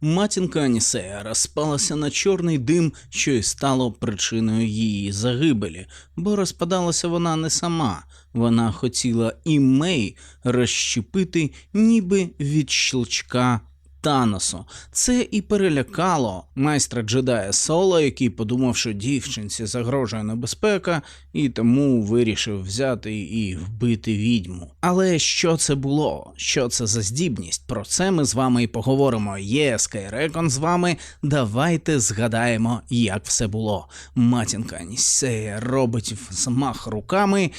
Матінка Анісея розпалася на чорний дим, що й стало причиною її загибелі, бо розпадалася вона не сама. Вона хотіла і Мей розщепити, ніби від щелчка Таносу. Це і перелякало майстра джедая Соло, який подумав, що дівчинці загрожує небезпека, і тому вирішив взяти і вбити відьму. Але що це було? Що це за здібність? Про це ми з вами і поговоримо. Є Скайрекон з вами. Давайте згадаємо, як все було. Матінка Анісея робить взмах руками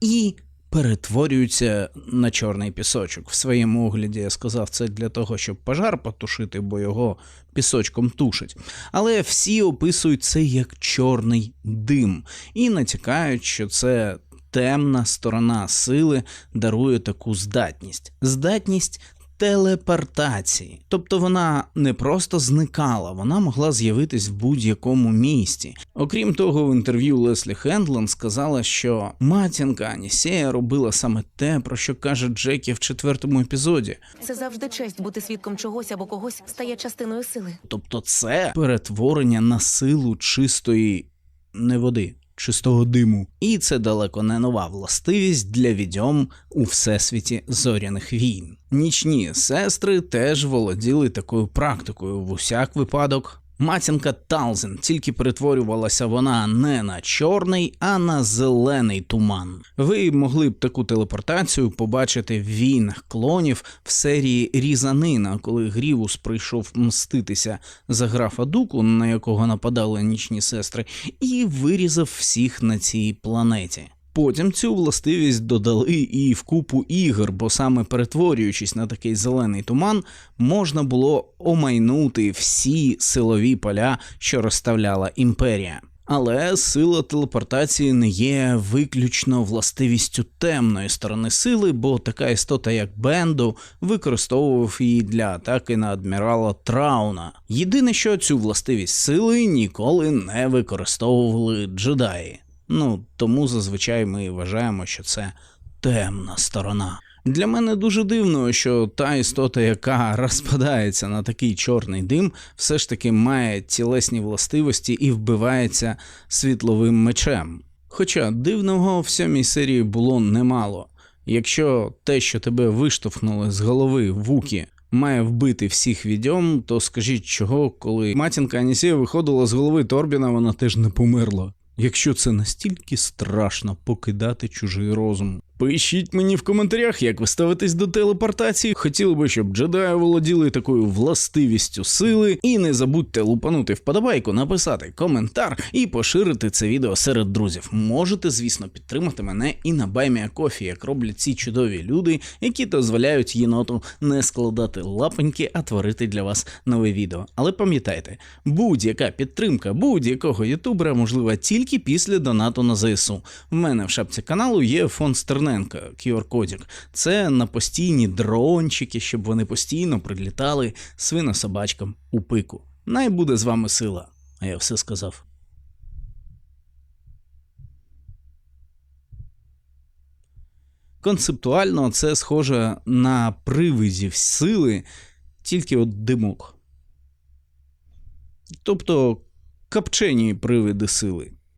і перетворюється на чорний пісочок. В своєму огляді я сказав це для того, щоб пожар потушити, бо його пісочком тушить. Але всі описують це як чорний дим і натякають, що це. Темна сторона сили дарує таку здатність. Здатність телепортації. Тобто вона не просто зникала, вона могла з'явитись в будь-якому місті. Окрім того, в інтерв'ю Леслі Хендлон сказала, що матінка Анісея робила саме те, про що каже Джекі в четвертому епізоді. Це завжди честь бути свідком чогось або когось стає частиною сили. Тобто це перетворення на силу чистої не води. Чистого диму, і це далеко не нова властивість для відьом у всесвіті зоряних війн. Нічні сестри теж володіли такою практикою в усяк випадок. Матінка Талзен тільки перетворювалася вона не на чорний, а на зелений туман. Ви могли б таку телепортацію побачити в війнах клонів в серії Різанина, коли Грівус прийшов мститися за графа Дуку, на якого нападали нічні сестри, і вирізав всіх на цій планеті. Потім цю властивість додали і в купу ігор, бо саме перетворюючись на такий зелений туман, можна було омайнути всі силові поля, що розставляла імперія. Але сила телепортації не є виключно властивістю темної сторони сили, бо така істота, як Бенду, використовував її для атаки на адмірала Трауна. Єдине, що цю властивість сили ніколи не використовували джедаї. Ну тому зазвичай ми вважаємо, що це темна сторона. Для мене дуже дивно, що та істота, яка розпадається на такий чорний дим, все ж таки має тілесні властивості і вбивається світловим мечем. Хоча дивного в сьомій серії було немало. Якщо те, що тебе виштовхнули з голови вуки, має вбити всіх відьом, то скажіть чого, коли матінка Анісія виходила з голови Торбіна, вона теж не померла. Якщо це настільки страшно покидати чужий розум. Пишіть мені в коментарях, як ви ставитесь до телепортації. Хотіли би, щоб джедаї володіли такою властивістю сили. І не забудьте лупанути вподобайку, написати коментар і поширити це відео серед друзів. Можете, звісно, підтримати мене і на Баймія Кофі, як роблять ці чудові люди, які дозволяють єноту не складати лапоньки, а творити для вас нове відео. Але пам'ятайте, будь-яка підтримка будь-якого ютубера можлива тільки після донату на ЗСУ. В мене в шапці каналу є фонд Стерненка, QR-кодік. Це на постійні дрончики, щоб вони постійно прилітали свинособачкам у пику. Най буде з вами сила. А я все сказав. Концептуально це схоже на привидів сили, тільки от димок. Тобто капчені привиди сили.